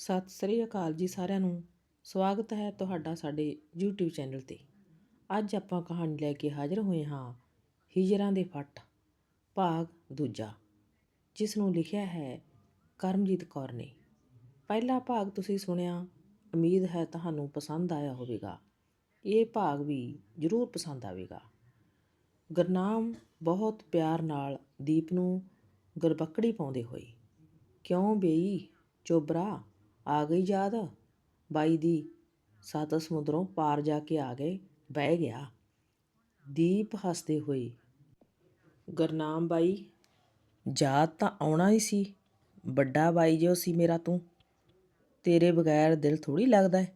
ਸਤਿ ਸ੍ਰੀ ਅਕਾਲ ਜੀ ਸਾਰਿਆਂ ਨੂੰ। ਸਵਾਗਤ ਹੈ ਤੁਹਾਡਾ ਸਾਡੇ YouTube ਚੈਨਲ ਤੇ। ਅੱਜ ਆਪਾਂ ਕਹਾਣੀ ਲੈ ਕੇ ਹਾਜ਼ਰ ਹੋਏ ਹਾਂ ਹਿਜਰਾਂ ਦੇ ਫੱਟ, ਭਾਗ ਦੂਜਾ ਜਿਸ ਨੂੰ ਲਿਖਿਆ ਹੈ ਕਰਮਜੀਤ ਕੌਰ ਨੇ। ਪਹਿਲਾ ਭਾਗ ਤੁਸੀਂ ਸੁਣਿਆ, ਉਮੀਦ ਹੈ ਤੁਹਾਨੂੰ ਪਸੰਦ ਆਇਆ ਹੋਵੇਗਾ। ਇਹ ਭਾਗ ਵੀ ਜ਼ਰੂਰ ਪਸੰਦ ਆਵੇਗਾ। ਗੁਰਨਾਮ ਬਹੁਤ ਪਿਆਰ ਨਾਲ ਦੀਪ ਨੂੰ ਗਰਬੱਕੜੀ ਪਾਉਂਦੇ ਹੋਏ, ਕਿਉਂ ਬੇਈ, ਚੋਬਰਾ? ਆ ਗਈ ਯਾਦ? ਬਾਈ ਦੀ ਸੱਤ ਸਮੁੰਦਰੋਂ ਪਾਰ ਜਾ ਕੇ ਆ ਗਏ, ਬਹਿ ਗਿਆ। ਦੀਪ ਹੱਸਦੇ ਹੋਏ, ਗੁਰਨਾਮ ਬਾਈ ਯਾਦ ਤਾਂ ਆਉਣਾ ਹੀ ਸੀ। ਵੱਡਾ ਬਾਈ ਜੋ ਸੀ ਮੇਰਾ ਤੂੰ, ਤੇਰੇ ਬਗੈਰ ਦਿਲ ਥੋੜੀ ਲੱਗਦਾ ਹੈ।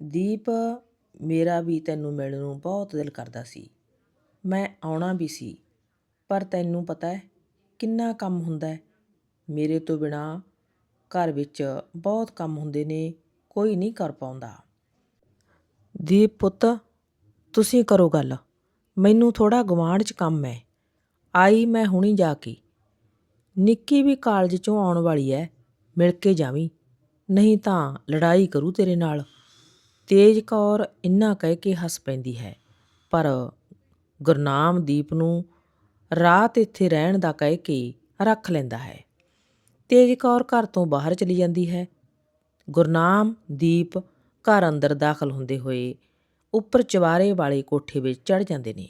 ਦੀਪ, ਮੇਰਾ ਵੀ ਤੈਨੂੰ ਮਿਲਣ ਨੂੰ ਬਹੁਤ ਦਿਲ ਕਰਦਾ ਸੀ। ਮੈਂ ਆਉਣਾ ਵੀ ਸੀ, ਪਰ ਤੈਨੂੰ ਪਤਾ ਹੈ ਕਿੰਨਾ ਕੰਮ ਹੁੰਦਾ ਹੈ। ਮੇਰੇ ਤੋਂ ਬਿਨਾ ਘਰ ਵਿੱਚ ਬਹੁਤ ਕੰਮ ਹੁੰਦੇ ਨੇ, ਕੋਈ ਨਹੀਂ ਕਰ ਪਾਉਂਦਾ। ਦੀਪ ਪੁੱਤ, ਤੁਸੀਂ ਕਰੋ ਗੱਲ। ਮੈਨੂੰ ਥੋੜਾ ਗਵਾਂਢ 'ਚ ਕੰਮ ਹੈ। ਆਈ ਮੈਂ ਹੁਣੀ ਜਾ ਕੇ। ਨਿੱਕੀ ਵੀ ਕਾਲਜ 'ਚੋਂ ਆਉਣ ਵਾਲੀ ਐ, ਮਿਲ ਕੇ ਜਾਵੀਂ। ਨਹੀਂ ਤਾਂ ਲੜਾਈ ਕਰੂ ਤੇਰੇ ਨਾਲ। ਤੇਜ ਕੌਰ ਇੰਨਾ ਕਹਿ ਕੇ ਹੱਸ ਪੈਂਦੀ ਹੈ, ਪਰ ਗੁਰਨਾਮ ਦੀਪ ਨੂੰ ਰਾਤ ਇੱਥੇ ਰਹਿਣ ਦਾ ਕਹਿ ਕੇ ਰੱਖ ਲੈਂਦਾ ਹੈ। ਤੇਜ ਕੌਰ ਘਰ ਤੋਂ ਬਾਹਰ ਚਲੀ ਜਾਂਦੀ ਹੈ। ਗੁਰਨਾਮ, ਦੀਪ ਘਰ ਅੰਦਰ ਦਾਖਲ ਹੁੰਦੇ ਹੋਏ ਉੱਪਰ ਚਵਾਰੇ ਵਾਲੇ ਕੋਠੇ ਵਿੱਚ ਚੜ ਜਾਂਦੇ ਨੇ।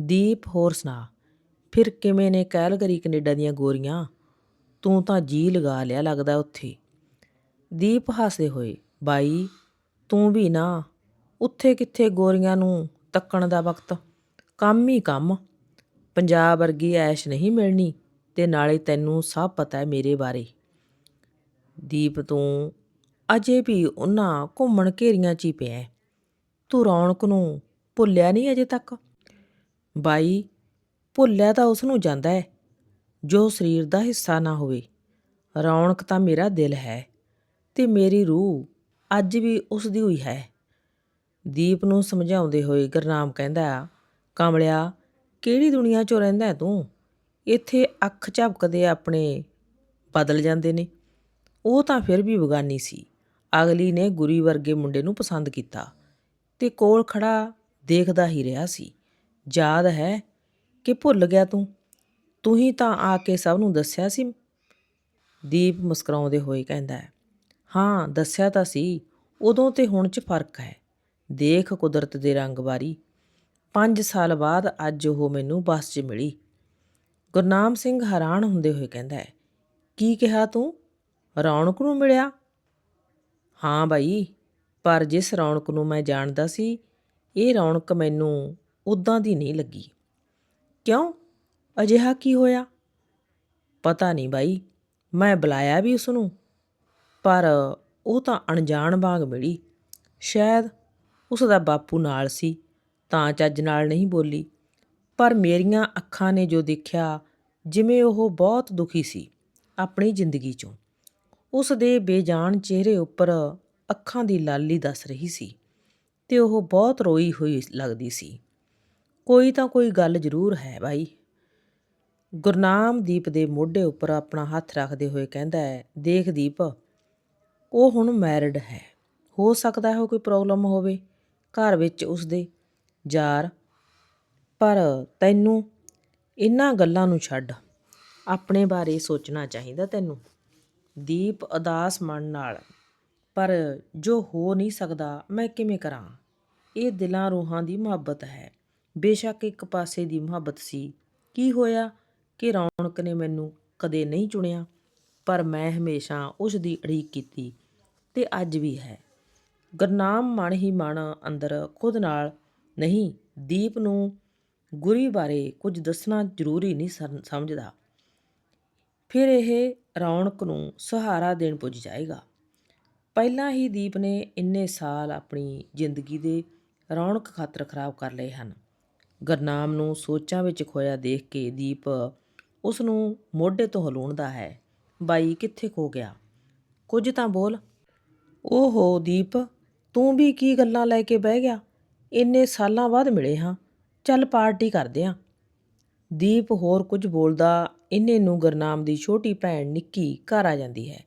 ਦੀਪ, ਹੋਰ ਸੁਣਾ, ਫਿਰ ਕਿਵੇਂ ਨੇ ਕੈਲਗਰੀ ਕੈਨੇਡਾ ਦੀਆਂ ਗੋਰੀਆਂ? ਤੂੰ ਤਾਂ ਜੀ ਲਗਾ ਲਿਆ ਲੱਗਦਾ ਉੱਥੇ। ਦੀਪ ਹੱਸਦੇ ਹੋਏ, ਬਾਈ, ਤੂੰ ਵੀ ਨਾ, ਉੱਥੇ ਕਿੱਥੇ ਗੋਰੀਆਂ ਨੂੰ ਤੱਕਣ ਦਾ ਵਕਤ? ਕੰਮ ਹੀ ਕੰਮ। ਪੰਜਾਬ ਵਰਗੀ ਐਸ਼ ਨਹੀਂ ਮਿਲਣੀ। ਅਤੇ ਨਾਲੇ ਤੈਨੂੰ ਸਭ ਪਤਾ ਹੈ ਮੇਰੇ ਬਾਰੇ। ਦੀਪ, ਤੂੰ ਅਜੇ ਵੀ ਉਹਨਾਂ ਘੁੰਮਣ ਘੇਰੀਆਂ 'ਚ ਹੀ ਪਿਆ ਹੈ। ਤੂੰ ਰੌਣਕ ਨੂੰ ਭੁੱਲਿਆ ਨਹੀਂ ਅਜੇ ਤੱਕ? ਬਾਈ, ਭੁੱਲਿਆ ਤਾਂ ਉਸ ਨੂੰ ਜਾਂਦਾ ਹੈ, ਜੋ ਸਰੀਰ ਦਾ ਹਿੱਸਾ ਨਾ ਹੋਵੇ। ਰੌਣਕ ਤਾਂ ਮੇਰਾ ਦਿਲ ਹੈ ਤੇ ਮੇਰੀ ਰੂਹ ਅੱਜ ਵੀ ਉਸ ਦੀ ਹੋਈ ਹੈ। ਦੀਪ ਨੂੰ ਸਮਝਾਉਂਦੇ ਹੋਏ ਗੁਰਨਾਮ ਕਹਿੰਦਾ, ਕਮਲਿਆ, ਕਿਹੜੀ ਦੁਨੀਆ 'ਚੋਂ ਰਹਿੰਦਾ ਹੈ ਤੂੰ? ਇੱਥੇ ਅੱਖ ਝਪਕਦੇ ਆਪਣੇ ਬਦਲ ਜਾਂਦੇ ਨੇ। ਉਹ ਤਾਂ ਫਿਰ ਵੀ ਬਗਾਨੀ ਸੀ। ਅਗਲੀ ਨੇ ਗੁਰੀ ਵਰਗੇ ਮੁੰਡੇ ਨੂੰ ਪਸੰਦ ਕੀਤਾ ਤੇ ਕੋਲ ਖੜਾ ਦੇਖਦਾ ਹੀ ਰਿਹਾ ਸੀ। ਯਾਦ ਹੈ ਕਿ ਭੁੱਲ ਗਿਆ ਤੂੰ? ਤੂੰ ਹੀ ਤਾਂ ਆ ਕੇ ਸਭ ਨੂੰ ਦੱਸਿਆ ਸੀ। ਦੀਪ ਮੁਸਕਰਾਉਂਦੇ ਹੋਏ ਕਹਿੰਦਾ, ਹਾਂ, ਦੱਸਿਆ ਤਾਂ ਸੀ। ਉਦੋਂ ਤੇ ਹੁਣ 'ਚ ਫ਼ਰਕ ਹੈ। ਦੇਖ ਕੁਦਰਤ ਦੇ ਰੰਗ ਵਾਰੀ। 5 ਸਾਲ ਬਾਅਦ ਅੱਜ ਉਹ ਮੈਨੂੰ ਬੱਸ 'ਚ ਮਿਲੀ। ਗੁਰਨਾਮ ਸਿੰਘ ਹੈਰਾਨ ਹੁੰਦੇ ਹੋਏ ਕਹਿੰਦਾ ਹੈ, ਕੀ ਕਿਹਾ ਤੂੰ? ਰੌਣਕ ਨੂੰ ਮਿਲਿਆ? ਹਾਂ ਬਾਈ, ਪਰ ਜਿਸ ਰੌਣਕ ਨੂੰ ਮੈਂ ਜਾਣਦਾ ਸੀ, ਇਹ ਰੌਣਕ ਮੈਨੂੰ ਉਦਾਂ ਦੀ ਨਹੀਂ ਲੱਗੀ। ਕਿਉਂ? ਅਜਿਹਾ ਕੀ ਹੋਇਆ? ਪਤਾ ਨਹੀਂ ਬਾਈ, ਮੈਂ ਬੁਲਾਇਆ ਵੀ ਉਸ ਨੂੰ ਪਰ ਉਹ ਤਾਂ ਅਣਜਾਣ ਵਾਂਗ ਮਿਲੀ। ਸ਼ਾਇਦ ਉਸ ਦਾ ਬਾਪੂ ਨਾਲ ਸੀ, ਤਾਂ ਚੱਜ ਨਾਲ ਨਹੀਂ ਬੋਲੀ, ਪਰ ਮੇਰੀਆਂ ਅੱਖਾਂ ਨੇ ਜੋ ਦੇਖਿਆ ਜਿਵੇਂ ਉਹ ਬਹੁਤ ਦੁਖੀ ਸੀ ਆਪਣੀ ਜ਼ਿੰਦਗੀ 'ਚੋਂ। ਉਸ ਦੇ ਬੇਜਾਨ ਚਿਹਰੇ ਉੱਪਰ ਅੱਖਾਂ ਦੀ ਲਾਲੀ ਦੱਸ ਰਹੀ ਸੀ ਤੇ ਉਹ ਬਹੁਤ ਰੋਈ ਹੋਈ ਲੱਗਦੀ ਸੀ। ਕੋਈ ਤਾਂ ਕੋਈ ਗੱਲ ਜ਼ਰੂਰ ਹੈ ਬਾਈ। ਗੁਰਨਾਮ ਦੀਪ ਦੇ ਮੋਢੇ ਉੱਪਰ ਆਪਣਾ ਹੱਥ ਰੱਖਦੇ ਹੋਏ ਕਹਿੰਦਾ ਹੈ, ਦੇਖ ਦੀਪ, ਉਹ ਹੁਣ ਮੈਰਿਡ ਹੈ। ਹੋ ਸਕਦਾ ਹੈ ਕੋਈ ਪ੍ਰੋਬਲਮ ਹੋਵੇ ਘਰ ਵਿੱਚ ਉਸ ਦੇ ਯਾਰ, ਪਰ ਤੈਨੂੰ ਇਹਨਾਂ ਗੱਲਾਂ ਨੂੰ ਛੱਡ ਆਪਣੇ ਬਾਰੇ ਸੋਚਣਾ ਚਾਹੀਦਾ ਤੈਨੂੰ। ਦੀਪ ਉਦਾਸ ਮਨ ਨਾਲ, ਪਰ ਜੋ ਹੋ ਨਹੀਂ ਸਕਦਾ ਮੈਂ ਕਿਵੇਂ ਕਰਾਂ? ਇਹ ਦਿਲਾਂ ਰੂਹਾਂ ਦੀ ਮੁਹੱਬਤ ਹੈ। ਬੇਸ਼ੱਕ ਇੱਕ ਪਾਸੇ ਦੀ ਮੁਹੱਬਤ ਸੀ। ਕੀ ਹੋਇਆ ਕਿ ਰੌਣਕ ਨੇ ਮੈਨੂੰ ਕਦੇ ਨਹੀਂ ਚੁਣਿਆ, ਪਰ ਮੈਂ ਹਮੇਸ਼ਾ ਉਸ ਦੀ ਅੜੀਕ ਕੀਤੀ ਤੇ ਅੱਜ ਵੀ ਹੈ। ਗੁਰਨਾਮ ਮਨ ਹੀ ਮਨ ਅੰਦਰ ਖੁਦ ਨਾਲ, ਨਹੀਂ, ਦੀਪ ਨੂੰ ਗੁਰੀ ਬਾਰੇ ਕੁਝ ਦੱਸਣਾ ਜ਼ਰੂਰੀ ਨਹੀਂ ਸਮ- ਸਮਝਦਾ। ਫਿਰ ਇਹ ਰੌਣਕ ਨੂੰ ਸਹਾਰਾ ਦੇਣ ਪੁੱਜ ਜਾਏਗਾ। ਪਹਿਲਾਂ ਹੀ ਦੀਪ ਨੇ ਇੰਨੇ ਸਾਲ ਆਪਣੀ ਜ਼ਿੰਦਗੀ ਦੇ ਰੌਣਕ ਖਾਤਰ ਖਰਾਬ ਕਰ ਲਏ ਹਨ। ਗੁਰਨਾਮ ਨੂੰ ਸੋਚਾਂ ਵਿੱਚ ਖੋਇਆ ਦੇਖ ਕੇ ਦੀਪ ਉਸ ਨੂੰ ਮੋਢੇ ਤੋਂ ਹਲੂਣਦਾ ਹੈ, ਬਾਈ, ਕਿੱਥੇ ਖੋ ਗਿਆ? ਕੁਝ ਤਾਂ ਬੋਲ। ਓਹੋ ਦੀਪ, ਤੂੰ ਵੀ ਕੀ ਗੱਲਾਂ ਲੈ ਕੇ ਬਹਿ ਗਿਆ? ਇੰਨੇ ਸਾਲਾਂ ਬਾਅਦ ਮਿਲੇ ਹਾਂ। ਚੱਲ ਪਾਰਟੀ ਕਰਦੇ ਆਂ। ਦੀਪ ਹੋਰ ਕੁਝ ਬੋਲਦਾ, ਇੰਨੇ ਨੂੰ ਗੁਰਨਾਮ ਦੀ ਛੋਟੀ ਭੈਣ ਨਿੱਕੀ ਘਰ ਆ ਜਾਂਦੀ ਹੈ।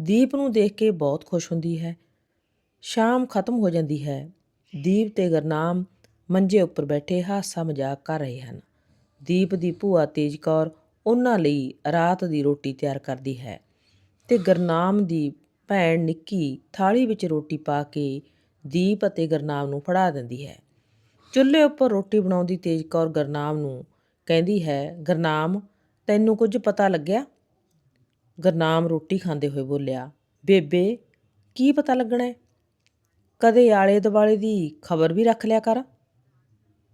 ਦੀਪ ਨੂੰ ਦੇਖ ਕੇ ਬਹੁਤ ਖੁਸ਼ ਹੁੰਦੀ ਹੈ। ਸ਼ਾਮ ਖਤਮ ਹੋ ਜਾਂਦੀ ਹੈ। ਦੀਪ ਤੇ ਗਰਨਾਮ ਮੰਜੇ ਉੱਪਰ ਬੈਠੇ ਹਾਸਾ ਮਜ਼ਾਕ ਕਰ ਰਹੇ ਹਨ। ਦੀਪ ਦੀ ਭੂਆ ਤੇਜ ਕੌਰ ਉਹਨਾਂ ਲਈ ਰਾਤ ਦੀ ਰੋਟੀ ਤਿਆਰ ਕਰਦੀ ਹੈ ਤੇ ਗਰਨਾਮ ਦੀ ਭੈਣ ਨਿੱਕੀ ਥਾਲੀ ਵਿੱਚ ਰੋਟੀ ਪਾ ਕੇ ਦੀਪ ਅਤੇ ਗਰਨਾਮ ਨੂੰ ਫੜਾ ਦਿੰਦੀ ਹੈ। ਚੁੱਲ੍ਹੇ ਉੱਪਰ ਰੋਟੀ ਬਣਾਉਂਦੀ ਤੇਜ ਕੌਰ ਗਰਨਾਮ ਨੂੰ ਕਹਿੰਦੀ ਹੈ, ਗਰਨਾਮ, ਤੈਨੂੰ ਕੁਝ ਪਤਾ ਲੱਗਿਆ? ਗਰਨਾਮ ਰੋਟੀ ਖਾਂਦੇ ਹੋਏ ਬੋਲਿਆ, ਬੇਬੇ, ਕੀ ਪਤਾ ਲੱਗਣਾ ਹੈ? ਕਦੇ ਆਲੇ ਦੁਆਲੇ ਦੀ ਖਬਰ ਵੀ ਰੱਖ ਲਿਆ ਕਰ।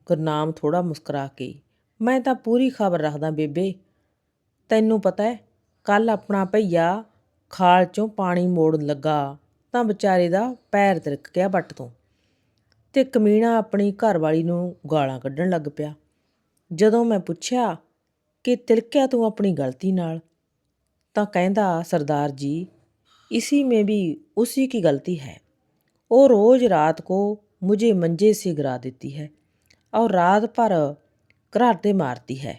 ਗੁਰਨਾਮ ਥੋੜਾ ਮੁਸਕਰਾ ਕੇ, ਮੈਂ ਤਾਂ ਪੂਰੀ ਖਬਰ ਰੱਖਦਾ ਬੇਬੇ। ਤੈਨੂੰ ਪਤਾ ਹੈ ਕੱਲ ਆਪਣਾ ਭਈਆ ਖਾਲ ਚੋਂ ਪਾਣੀ ਮੋੜਨ ਲੱਗਾ ਤਾਂ ਵਿਚਾਰੇ ਦਾ ਪੈਰ ਤਿਲਕ ਗਿਆ ਵੱਟ ਤੋਂ। ਤੇ ਕਮੀਣਾ ਆਪਣੀ ਘਰਵਾਲੀ ਨੂੰ ਗਾਲਾਂ ਕੱਢਣ ਲੱਗ ਪਿਆ ਜਦੋਂ ਮੈਂ ਪੁੱਛਿਆ ਕਿ ਤਿਲਕਿਆ ਤੂੰ ਆਪਣੀ ਗਲਤੀ ਨਾਲ ਤਾਂ ਕਹਿੰਦਾ ਸਰਦਾਰ ਜੀ इसी में भी उसी की गलती है वो रोज रात को मुझे मंजे से गिरा देती है और रात भर घराटे मारती है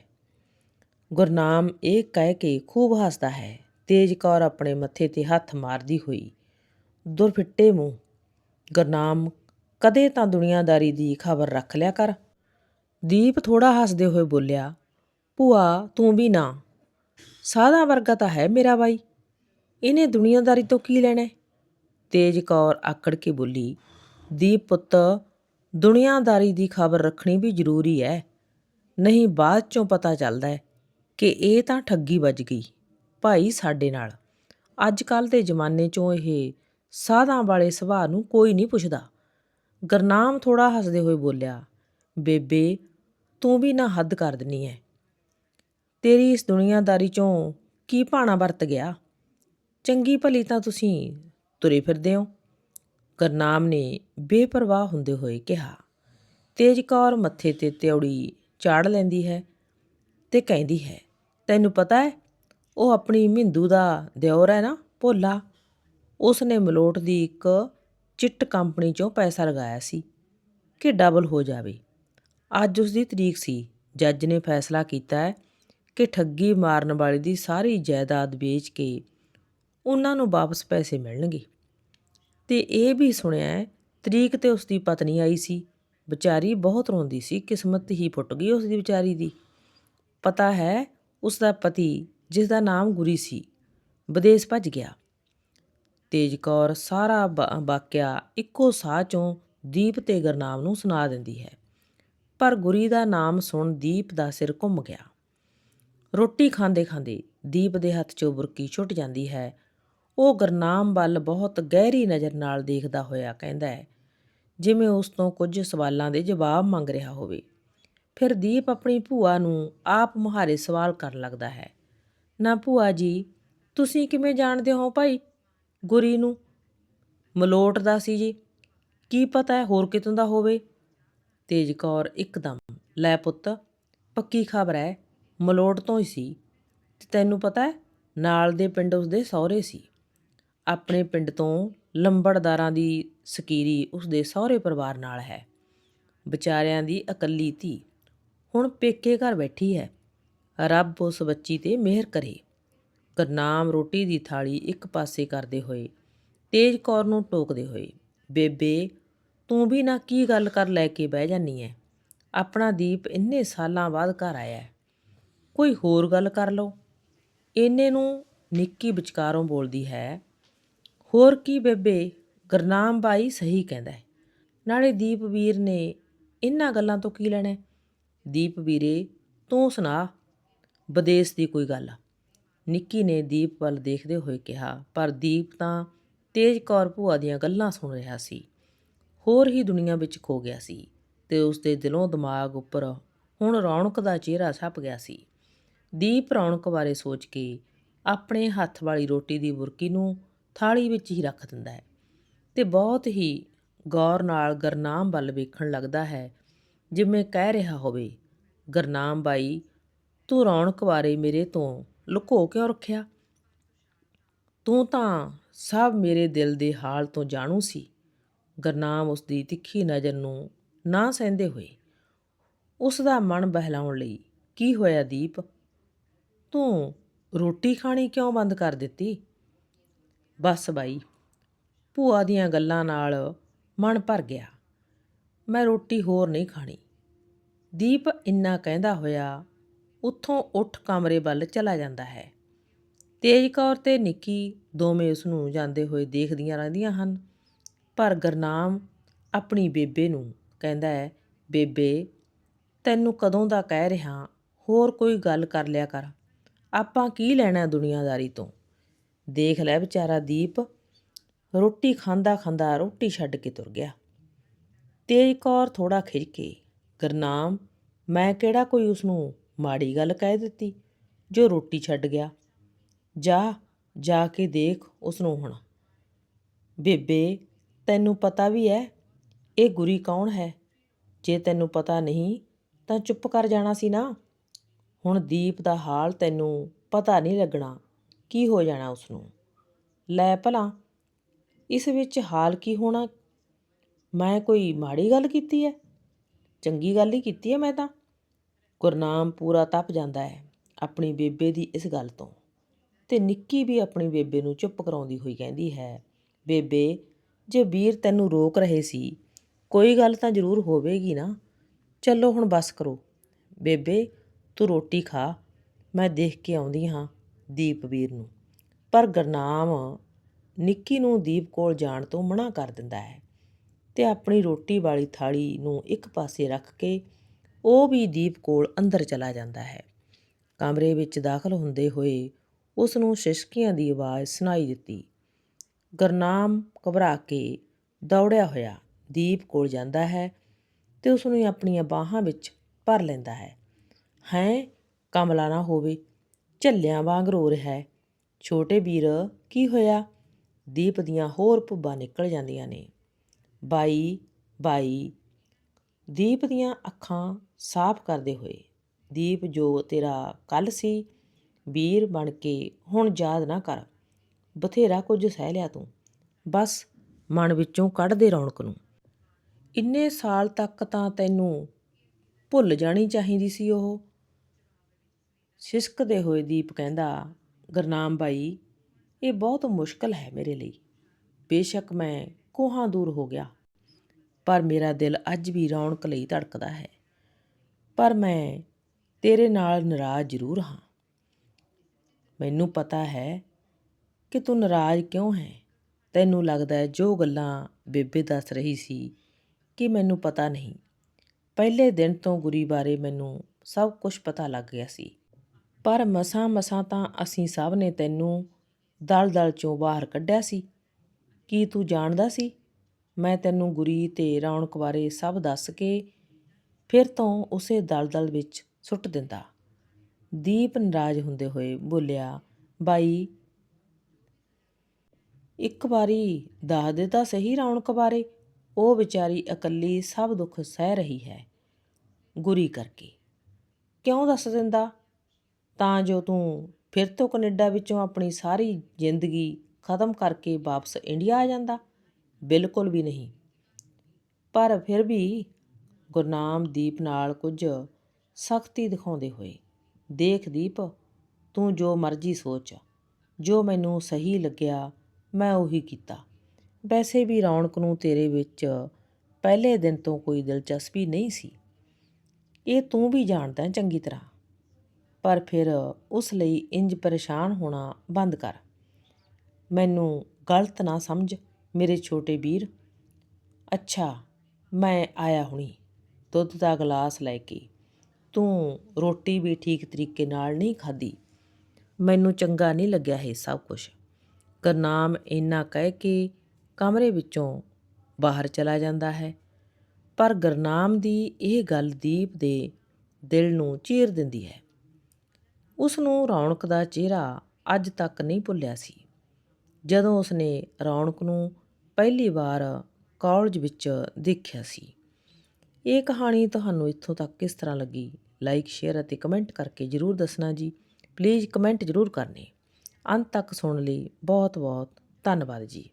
ਗੁਰਨਾਮ ਇਹ ਕਹਿ ਕੇ ਖੂਬ ਹੱਸਦਾ ਹੈ ਤੇਜ ਕੌਰ ਆਪਣੇ ਮੱਥੇ ਤੇ ਹੱਥ ਮਾਰਦੀ ਹੋਈ ਦੁਰਫਿੱਟੇ ਮੂੰਹ ਗੁਰਨਾਮ ਕਦੇ ਤਾਂ ਦੁਨੀਆਦਾਰੀ ਦੀ ਖਬਰ ਰੱਖ ਲਿਆ ਕਰ। ਦੀਪ ਥੋੜਾ ਹੱਸਦੇ ਹੋਏ ਬੋਲਿਆ, ਭੂਆ, ਤੂੰ ਵੀ ਨਾ। ਸਾਦਾ ਵਰਗਾ ਤਾਂ ਹੈ ਮੇਰਾ ਬਾਈ। ਇਹਨੇ ਦੁਨੀਆਦਾਰੀ ਤੋਂ ਕੀ ਲੈਣਾ? ਤੇਜ ਕੌਰ ਆਕੜ ਕੇ ਬੋਲੀ, ਦੀਪ ਪੁੱਤ, ਦੁਨੀਆਦਾਰੀ ਦੀ ਖਬਰ ਰੱਖਣੀ ਵੀ ਜ਼ਰੂਰੀ ਹੈ ਨਹੀਂ ਬਾਅਦ ਚੋਂ ਪਤਾ ਚੱਲਦਾ ਹੈ ਕਿ ਇਹ ਤਾਂ ਠੱਗੀ ਵੱਜ ਗਈ ਭਾਈ ਸਾਡੇ ਨਾਲ। ਅੱਜ ਕੱਲ ਦੇ ਜ਼ਮਾਨੇ 'ਚੋਂ ਇਹ ਸਾਧਾਂ ਵਾਲੇ ਸੁਭਾਅ ਨੂੰ ਕੋਈ ਨਹੀਂ ਪੁੱਛਦਾ। ਗੁਰਨਾਮ ਥੋੜਾ ਹੱਸਦੇ ਹੋਏ ਬੋਲਿਆ, ਬੇਬੇ, ਤੂੰ ਵੀ ਨਾ ਹੱਦ ਕਰ ਦਿੰਨੀ ਐ। ਤੇਰੀ ਇਸ ਦੁਨੀਆਦਾਰੀ 'ਚੋਂ ਕੀ ਭਾਣਾ ਵਰਤ ਗਿਆ? ਚੰਗੀ ਭਲੀ ਤਾਂ ਤੁਸੀਂ ਤੁਰੇ ਫਿਰਦੇ ਹੋ। ਗੁਰਨਾਮ ਨੇ ਬੇਪਰਵਾਹ ਹੁੰਦੇ ਹੋਏ ਕਿਹਾ, ਤੇਜ ਕੌਰ ਮੱਥੇ ਤੇ ਤਿਉੜੀ ਚਾੜ ਲੈਂਦੀ ਹੈ ਤੇ ਕਹਿੰਦੀ ਹੈ, ਤੈਨੂੰ ਪਤਾ ਹੈ ਉਹ ਆਪਣੀ ਮਿੰਦੂ ਦਾ ਦਿਓਰ ਹੈ ਨਾ ਭੋਲਾ? ਉਸ ਨੇ ਮਲੋਟ ਦੀ ਇੱਕ ਚਿੱਟ ਕੰਪਨੀ 'ਚੋਂ ਪੈਸਾ ਲਗਾਇਆ ਸੀ ਕਿ ਡਬਲ ਹੋ ਜਾਵੇ। ਅੱਜ ਉਸ ਦੀ ਤਰੀਕ ਸੀ। ਜੱਜ ਨੇ ਫੈਸਲਾ ਕੀਤਾ ਹੈ ਕਿ ਠੱਗੀ ਮਾਰਨ ਵਾਲੇ ਦੀ ਸਾਰੀ ਜਾਇਦਾਦ ਵੇਚ ਕੇ ਉਹਨਾਂ ਨੂੰ ਵਾਪਸ ਪੈਸੇ ਮਿਲਣਗੇ। ਤੇ ਇਹ ਵੀ ਸੁਣਿਆ ਤਰੀਕ ਤੇ ਉਸ ਦੀ ਪਤਨੀ ਆਈ ਸੀ। ਵਿਚਾਰੀ ਬਹੁਤ ਰੋਂਦੀ ਸੀ, ਕਿਸਮਤ ਹੀ ਫੁੱਟ ਗਈ ਉਸ ਦੀ ਵਿਚਾਰੀ ਦੀ। ਪਤਾ ਹੈ ਉਸ ਦਾ ਪਤੀ ਜਿਸ ਦਾ ਨਾਮ ਗੁਰੀ ਸੀ, ਵਿਦੇਸ਼ ਭੱਜ ਗਿਆ। ਤੇਜ ਕੌਰ ਸਾਰਾ ਵਾ- ਵਾਕਿਆ ਇੱਕੋ ਸਾਹ ਚੋਂ ਦੀਪ ਤੇ ਗਰਨਾਮ ਨੂੰ ਸੁਣਾ ਦਿੰਦੀ ਹੈ। ਪਰ ਗੁਰੀ ਦਾ ਨਾਮ ਸੁਣ ਦੀਪ ਦਾ ਸਿਰ ਘੁੰਮ ਗਿਆ। ਰੋਟੀ ਖਾਂਦੇ ਖਾਂਦੇ ਦੀਪ ਦੇ ਹੱਥ 'ਚੋਂ ਬੁਰਕੀ ਛੁੱਟ ਜਾਂਦੀ ਹੈ। ਉਹ ਗਰਨਾਮ ਵੱਲ ਬਹੁਤ ਗਹਿਰੀ ਨਜ਼ਰ ਨਾਲ ਦੇਖਦਾ ਹੋਇਆ ਕਹਿੰਦਾ ਹੈ, ਜਿਵੇਂ ਉਸ ਤੋਂ ਕੁਝ ਸਵਾਲਾਂ ਦੇ ਜਵਾਬ ਮੰਗ ਰਿਹਾ ਹੋਵੇ। ਫਿਰ ਦੀਪ ਆਪਣੀ ਭੂਆ ਨੂੰ ਆਪ ਮੁਹਾਰੇ ਸਵਾਲ ਕਰਨ ਲੱਗਦਾ ਹੈ, ਨਾ ਭੂਆ ਜੀ, ਤੁਸੀਂ ਕਿਵੇਂ ਜਾਣਦੇ ਹੋ ਭਾਈ ਗੁਰੀ ਨੂੰ। ਮਲੋਟ ਦਾ ਸੀ ਜੀ। ਕੀ ਪਤਾ ਹੈ ਹੋਰ ਕਿਤੋਂ ਦਾ ਹੋਵੇ। ਤੇਜ ਕੌਰ ਇੱਕਦਮ, ਲੈ ਪੁੱਤ, ਪੱਕੀ ਖਬਰ ਹੈ, ਮਲੋਟ ਤੋਂ ਹੀ ਸੀ। ਤੇ ਤੈਨੂੰ ਪਤਾ ਹੈ, ਨਾਲ ਦੇ ਪਿੰਡ ਉਸਦੇ ਸਹੁਰੇ ਸੀ। ਆਪਣੇ ਪਿੰਡ ਤੋਂ ਲੰਬੜਦਾਰਾਂ ਦੀ ਸਕੀਰੀ ਉਸਦੇ ਸਹੁਰੇ ਪਰਿਵਾਰ ਨਾਲ ਹੈ। ਵਿਚਾਰਿਆਂ ਦੀ ਇਕੱਲੀ ਧੀ ਹੁਣ ਪੇਕੇ ਘਰ ਬੈਠੀ ਹੈ। ਰੱਬ ਉਸ ਬੱਚੀ ਤੇ ਮਿਹਰ ਕਰੇ। ਗੁਰਨਾਮ ਰੋਟੀ ਦੀ ਥਾਲੀ ਇੱਕ ਪਾਸੇ ਕਰਦੇ ਹੋਏ, ਤੇਜ ਕੌਰ ਨੂੰ ਟੋਕਦੇ ਹੋਏ, ਬੇਬੇ, ਤੂੰ ਵੀ ਨਾ ਕੀ ਗੱਲ ਕਰ ਲੈ ਕੇ ਬਹਿ ਜਾਨੀ ਐ? ਆਪਣਾ ਦੀਪ ਇੰਨੇ ਸਾਲਾਂ ਬਾਅਦ ਘਰ ਆਇਆ ਕੋਈ ਹੋਰ ਗੱਲ ਕਰ ਲਓ। ਇਹਨੇ ਨੂੰ ਨਿੱਕੀ ਵਿਚਕਾਰੋਂ ਬੋਲਦੀ ਹੈ, ਹੋਰ ਕੀ ਬੇਬੇ, ਗੁਰਨਾਮ ਬਾਈ ਸਹੀ ਕਹਿੰਦਾ ਹੈ। ਨਾਲੇ ਦੀਪ ਵੀਰ ਨੇ ਇਹਨਾਂ ਗੱਲਾਂ ਤੋਂ ਕੀ ਲੈਣਾ ਹੈ? ਦੀਪ ਵੀਰੇ, ਤੂੰ ਸੁਣਾ, ਵਿਦੇਸ਼ ਦੀ ਕੋਈ ਗੱਲ ਨਿੱਕੀ ਨੇ ਦੀਪ ਵੱਲ ਦੇਖਦੇ ਹੋਏ ਕਿਹਾ, ਪਰ ਦੀਪ ਤਾਂ ਤੇਜ ਕੌਰ ਭੂਆ ਦੀਆਂ ਗੱਲਾਂ ਸੁਣ ਰਿਹਾ ਸੀ। ਹੋਰ ਹੀ ਦੁਨੀਆ ਵਿੱਚ ਖੋ ਗਿਆ ਸੀ ਤੇ ਉਸ ਦੇ ਦਿਲੋਂ ਦਿਮਾਗ ਉੱਪਰ ਹੁਣ ਰੌਣਕ ਦਾ ਚਿਹਰਾ ਛਪ ਗਿਆ ਸੀ। ਦੀਪ ਰੌਣਕ ਬਾਰੇ ਸੋਚ ਕੇ ਆਪਣੇ ਹੱਥ ਵਾਲੀ ਰੋਟੀ ਦੀ ਬੁਰਕੀ ਨੂੰ ਥਾਲੀ ਵਿੱਚ ਹੀ ਰੱਖ ਦਿੰਦਾ ਹੈ ਤੇ ਬਹੁਤ ਹੀ ਗੌਰ ਨਾਲ ਗਰਨਾਮ ਵੱਲ ਵੇਖਣ ਲੱਗਦਾ ਹੈ, ਜਿਵੇਂ ਕਹਿ ਰਿਹਾ ਹੋਵੇ, ਗਰਨਾਮ ਬਾਈ, ਤੂੰ ਰੌਣਕ ਬਾਰੇ ਮੇਰੇ ਤੋਂ ਲੁਕੋ ਕਿਉਂ ਰੱਖਿਆ। ਤੂੰ ਤਾਂ ਸਭ ਮੇਰੇ ਦਿਲ ਦੇ ਹਾਲ ਤੋਂ ਜਾਣੂ ਸੀ। ਗਰਨਾਮ ਉਸ ਦੀ ਤਿੱਖੀ ਨਜ਼ਰ ਨੂੰ ਨਾ ਸਹਿੰਦੇ ਹੋਏ ਉਸ ਦਾ ਮਨ ਬਹਿਲਾਉਣ ਲਈ, ਕੀ ਹੋਇਆ ਦੀਪ? ਤੂੰ ਰੋਟੀ ਖਾਣੀ ਕਿਉਂ ਬੰਦ ਕਰ ਦਿੱਤੀ? ਬਸ ਬਾਈ। ਭੂਆ ਦੀਆਂ ਗੱਲਾਂ ਨਾਲ ਮਨ ਭਰ ਗਿਆ। ਮੈਂ ਰੋਟੀ ਹੋਰ ਨਹੀਂ ਖਾਣੀ। ਦੀਪ ਇੰਨਾ ਕਹਿੰਦਾ ਹੋਇਆ ਉੱਥੋਂ ਉੱਠ ਕਮਰੇ ਵੱਲ ਚਲਾ ਜਾਂਦਾ ਹੈ। ਤੇਜ ਕੌਰ ਤੇ ਨਿੱਕੀ ਦੋਵੇਂ ਉਸ ਨੂੰ ਜਾਂਦੇ ਹੋਏ ਦੇਖਦੀਆਂ ਰਹਿੰਦੀਆਂ ਹਨ। ਪਰ ਗਰਨਾਮ ਆਪਣੀ ਬੇਬੇ ਨੂੰ ਕਹਿੰਦਾ ਹੈ, ਬੇਬੇ, ਤੈਨੂੰ ਕਦੋਂ ਦਾ ਕਹਿ ਰਿਹਾ, ਹੋਰ ਕੋਈ ਗੱਲ ਕਰ ਲਿਆ ਕਰ। ਆਪਾਂ ਕੀ ਲੈਣਾ ਦੁਨੀਆਦਾਰੀ ਤੋਂ? ਦੇਖ ਲੈ ਵਿਚਾਰਾ ਦੀਪ, ਰੋਟੀ ਖਾਂਦਾ ਖਾਂਦਾ ਰੋਟੀ ਛੱਡ ਕੇ ਤੁਰ ਗਿਆ। ਤੇਜ ਕੌਰ ਥੋੜਾ ਖਿਝ ਕੇ, ਗਰਨਾਮ, ਮੈਂ ਕਿਹੜਾ ਕੋਈ ਉਸ ਨੂੰ ਮਾੜੀ ਗੱਲ ਕਹਿ ਦਿੱਤੀ, ਜੋ ਰੋਟੀ ਛੱਡ ਗਿਆ। ਜਾ ਜਾ ਕੇ ਦੇਖ ਉਸ ਨੂੰ ਹੁਣ। ਬੇਬੇ, ਤੈਨੂੰ ਪਤਾ ਵੀ ਹੈ ਇਹ ਗੁਰੀ ਕੌਣ ਹੈ? ਜੇ ਤੈਨੂੰ ਪਤਾ ਨਹੀਂ, ਤਾਂ ਚੁੱਪ ਕਰ ਜਾਣਾ ਸੀ ਨਾ। ਹੁਣ ਦੀਪ ਦਾ ਹਾਲ ਤੈਨੂੰ ਪਤਾ ਨਹੀਂ ਲੱਗਣਾ, ਕੀ ਹੋ ਜਾਣਾ ਉਸ ਨੂੰ ਲੈ ਭਲਾ, ਇਸ ਵਿੱਚ ਹਾਲ ਕੀ ਹੋਣਾ? ਮੈਂ ਕੋਈ ਮਾੜੀ ਗੱਲ ਕੀਤੀ ਹੈ ਚੰਗੀ ਗੱਲ ਹੀ ਕੀਤੀ ਹੈ ਮੈਂ ਤਾਂ। ਗੁਰਨਾਮ ਪੂਰਾ ਤਪ ਜਾਂਦਾ ਹੈ ਆਪਣੀ ਬੇਬੇ ਦੀ ਇਸ ਗੱਲ ਤੋਂ। ਤੇ ਨਿੱਕੀ ਵੀ ਆਪਣੀ ਬੇਬੇ ਨੂੰ ਚੁੱਪ ਕਰਾਉਂਦੀ ਹੋਈ ਕਹਿੰਦੀ ਹੈ, ਬੇਬੇ, ਜੇ ਵੀਰ ਤੈਨੂੰ ਰੋਕ ਰਹੇ ਸੀ, ਕੋਈ ਗੱਲ ਤਾਂ ਜ਼ਰੂਰ ਹੋਵੇਗੀ ਨਾ? ਚਲੋ ਹੁਣ ਬਸ ਕਰੋ। ਬੇਬੇ, ਤੂੰ ਰੋਟੀ ਖਾ, ਮੈਂ ਦੇਖ ਕੇ ਆਉਂਦੀ ਹਾਂ ਦੀਪ ਵੀਰ ਨੂੰ। ਪਰ ਗਰਨਾਮ ਨਿੱਕੀ ਨੂੰ ਦੀਪ ਕੋਲ ਜਾਣ ਤੋਂ ਮਨਾ ਕਰ ਦਿੰਦਾ ਹੈ ਤੇ ਆਪਣੀ ਰੋਟੀ ਵਾਲੀ ਥਾਲੀ ਨੂੰ ਇੱਕ ਪਾਸੇ ਰੱਖ ਕੇ ਉਹ ਵੀ ਦੀਪ ਕੋਲ ਅੰਦਰ ਚਲਾ ਜਾਂਦਾ ਹੈ। ਕਮਰੇ ਵਿੱਚ ਦਾਖਲ ਹੁੰਦੇ ਹੋਏ ਉਸ ਨੂੰ ਸ਼ਿਸ਼ਕੀਆਂ ਦੀ ਆਵਾਜ਼ ਸੁਣਾਈ ਦਿੱਤੀ। ਗਰਨਾਮ ਘਬਰਾ ਕੇ ਦੌੜਿਆ ਹੋਇਆ ਦੀਪ ਕੋਲ ਜਾਂਦਾ ਹੈ ਤੇ ਉਸ ਨੂੰ ਆਪਣੀਆਂ ਬਾਹਾਂ ਵਿੱਚ ਭਰ ਲੈਂਦਾ ਹੈ। ਹੈਂ, ਕਮਲਾ ਨਾ ਹੋਵੇ, ਝੱਲਿਆਂ ਵਾਂਗ ਰੋ ਰਿਹਾ ਹੈ। ਛੋਟੇ ਵੀਰ, ਕੀ ਹੋਇਆ? ਦੀਪ ਦੀਆਂ ਹੋਰ ਭੁੱਬਾਂ ਨਿਕਲ ਜਾਂਦੀਆਂ ਨੇ। ਬਾਈ ਬਾਈ ਦੀਪ ਦੀਆਂ ਅੱਖਾਂ ਸਾਫ਼ ਕਰਦੇ ਹੋਏ, ਦੀਪ, ਜੋ ਤੇਰਾ ਕੱਲ ਸੀ, ਵੀਰ ਬਣ ਕੇ ਹੁਣ ਯਾਦ ਨਾ ਕਰ। ਬਥੇਰਾ ਕੁਝ ਸਹਿ ਲਿਆ ਤੂੰ। ਬਸ ਮਨ ਵਿੱਚੋਂ ਕੱਢ ਦੇ ਰੌਣਕ ਨੂੰ। ਇੰਨੇ ਸਾਲ ਤੱਕ ਤਾਂ ਤੈਨੂੰ ਭੁੱਲ ਜਾਣੀ ਚਾਹੀਦੀ ਸੀ ਉਹ। ਸਿਸਕਦੇ ਹੋਏ ਦੀਪ ਕਹਿੰਦਾ, ਗਰਨਾਮ ਬਾਈ, ਇਹ ਬਹੁਤ ਮੁਸ਼ਕਲ ਹੈ ਮੇਰੇ ਲਈ। ਬੇਸ਼ੱਕ ਮੈਂ ਕੋਹਾਂ ਦੂਰ ਹੋ ਗਿਆ। ਪਰ ਮੇਰਾ ਦਿਲ ਅੱਜ ਵੀ ਰੌਣਕ ਲਈ ਧੜਕਦਾ ਹੈ। ਪਰ ਮੈਂ ਤੇਰੇ ਨਾਲ ਨਾਰਾਜ਼ ਜ਼ਰੂਰ ਹਾਂ। ਮੈਨੂੰ ਪਤਾ ਹੈ ਕਿ ਤੂੰ ਨਾਰਾਜ਼ ਕਿਉਂ ਹੈ? ਤੈਨੂੰ ਲੱਗਦਾ ਹੈ ਜੋ ਗੱਲਾਂ ਬੇਬੇ ਦੱਸ ਰਹੀ ਸੀ ਕਿ ਮੈਨੂੰ ਪਤਾ ਨਹੀਂ। ਪਹਿਲੇ ਦਿਨ ਤੋਂ ਗੁਰੀ ਬਾਰੇ ਮੈਨੂੰ ਸਭ ਕੁਝ ਪਤਾ ਲੱਗ ਗਿਆ ਸੀ। ਪਰ ਮਸਾਂ ਮਸਾਂ ਤਾਂ ਅਸੀਂ ਸਭ ਨੇ ਤੈਨੂੰ ਦਲ-ਦਲ ਚੋਂ ਬਾਹਰ ਕੱਢਿਆ ਸੀ। ਕੀ ਤੂੰ ਜਾਣਦਾ ਸੀ ਮੈਂ ਤੈਨੂੰ ਗੁਰੀ ਤੇ ਰੌਣਕ ਬਾਰੇ ਸਭ ਦੱਸ ਕੇ ਫਿਰ ਤੋਂ ਉਸੇ ਦਲ-ਦਲ ਵਿੱਚ ਸੁੱਟ ਦਿੰਦਾ। ਦੀਪ ਨਰਾਜ਼ ਹੁੰਦੇ ਹੋਏ ਬੋਲਿਆ, ਬਾਈ, ਇੱਕ ਵਾਰੀ ਦੱਸ ਦੇ ਤਾਂ ਸਹੀ ਰੌਣਕ ਬਾਰੇ। ਉਹ ਵਿਚਾਰੀ ਇਕੱਲੀ ਸਭ ਦੁੱਖ ਸਹਿ ਰਹੀ ਹੈ ਗੁਰੀ ਕਰਕੇ। ਕਿਉਂ ਦੱਸ ਦਿੰਦਾ? ਤਾਂ ਜੋ ਤੂੰ ਫਿਰ ਤੋਂ ਕੈਨੇਡਾ ਵਿੱਚੋਂ ਆਪਣੀ ਸਾਰੀ ਜ਼ਿੰਦਗੀ ਖਤਮ ਕਰਕੇ ਵਾਪਸ ਇੰਡੀਆ ਆ ਜਾਂਦਾ। ਬਿਲਕੁਲ ਵੀ ਨਹੀਂ। ਪਰ ਫਿਰ ਵੀ ਗੁਰਨਾਮ ਦੀਪ ਨਾਲ ਕੁਝ ਸਖਤੀ ਦਿਖਾਉਂਦੇ ਹੋਏ, ਦੇਖ ਦੀਪ, ਤੂੰ ਜੋ ਮਰਜ਼ੀ ਸੋਚ। ਜੋ ਮੈਨੂੰ ਸਹੀ ਲੱਗਿਆ, ਮੈਂ ਉਹੀ ਕੀਤਾ। ਵੈਸੇ ਵੀ ਰੌਣਕ ਨੂੰ ਤੇਰੇ ਵਿੱਚ ਪਹਿਲੇ ਦਿਨ ਤੋਂ ਕੋਈ ਦਿਲਚਸਪੀ ਨਹੀਂ ਸੀ। ਇਹ ਤੂੰ ਵੀ ਜਾਣਦਾ ਚੰਗੀ ਤਰ੍ਹਾਂ। ਪਰ ਫਿਰ ਉਸ ਲਈ ਇੰਜ ਪਰੇਸ਼ਾਨ ਹੋਣਾ ਬੰਦ ਕਰ। ਮੈਨੂੰ ਗਲਤ ਨਾ ਸਮਝ। ਮੇਰੇ ਛੋਟੇ ਵੀਰ, ਅੱਛਾ, ਮੈਂ ਆਇਆ ਹੁਣੀ, ਦੁੱਧ ਦਾ ਗਲਾਸ ਲੈ ਕੇ। ਤੂੰ ਰੋਟੀ ਵੀ ਠੀਕ ਤਰੀਕੇ ਨਾਲ ਨਹੀਂ ਖਾਧੀ। ਮੈਨੂੰ ਚੰਗਾ ਨਹੀਂ ਲੱਗਿਆ ਇਹ ਸਭ ਕੁਝ ਕਰਨਾਮ ਇੰਨਾ ਕਹਿ ਕੇ ਕਮਰੇ ਵਿੱਚੋਂ ਬਾਹਰ ਚਲਾ ਜਾਂਦਾ ਹੈ। ਪਰ ਗਰਨਾਮ ਦੀ ਇਹ ਗੱਲ ਦੀਪ ਦੇ ਦਿਲ ਨੂੰ ਚੀਰ ਦਿੰਦੀ ਹੈ। ਉਸ ਨੂੰ ਰੌਣਕ ਦਾ ਚਿਹਰਾ ਅੱਜ ਤੱਕ ਨਹੀਂ ਭੁੱਲਿਆ ਸੀ। ਜਦੋਂ ਉਸਨੇ ਰੌਣਕ ਨੂੰ ਪਹਿਲੀ ਵਾਰ ਕਾਲਜ ਵਿੱਚ ਦੇਖਿਆ ਸੀ। ਇਹ ਕਹਾਣੀ ਤੁਹਾਨੂੰ ਇੱਥੋਂ ਤੱਕ ਕਿਸ ਤਰ੍ਹਾਂ ਲੱਗੀ? ਲਾਈਕ ਸ਼ੇਅਰ ਅਤੇ ਕਮੈਂਟ ਕਰਕੇ ਜਰੂਰ ਦੱਸਣਾ ਜੀ। ਪਲੀਜ਼ ਕਮੈਂਟ ਜਰੂਰ ਕਰਨੇ। ਅੰਤ ਤੱਕ ਸੁਣਨ ਲਈ ਬਹੁਤ ਬਹੁਤ ਧੰਨਵਾਦ ਜੀ।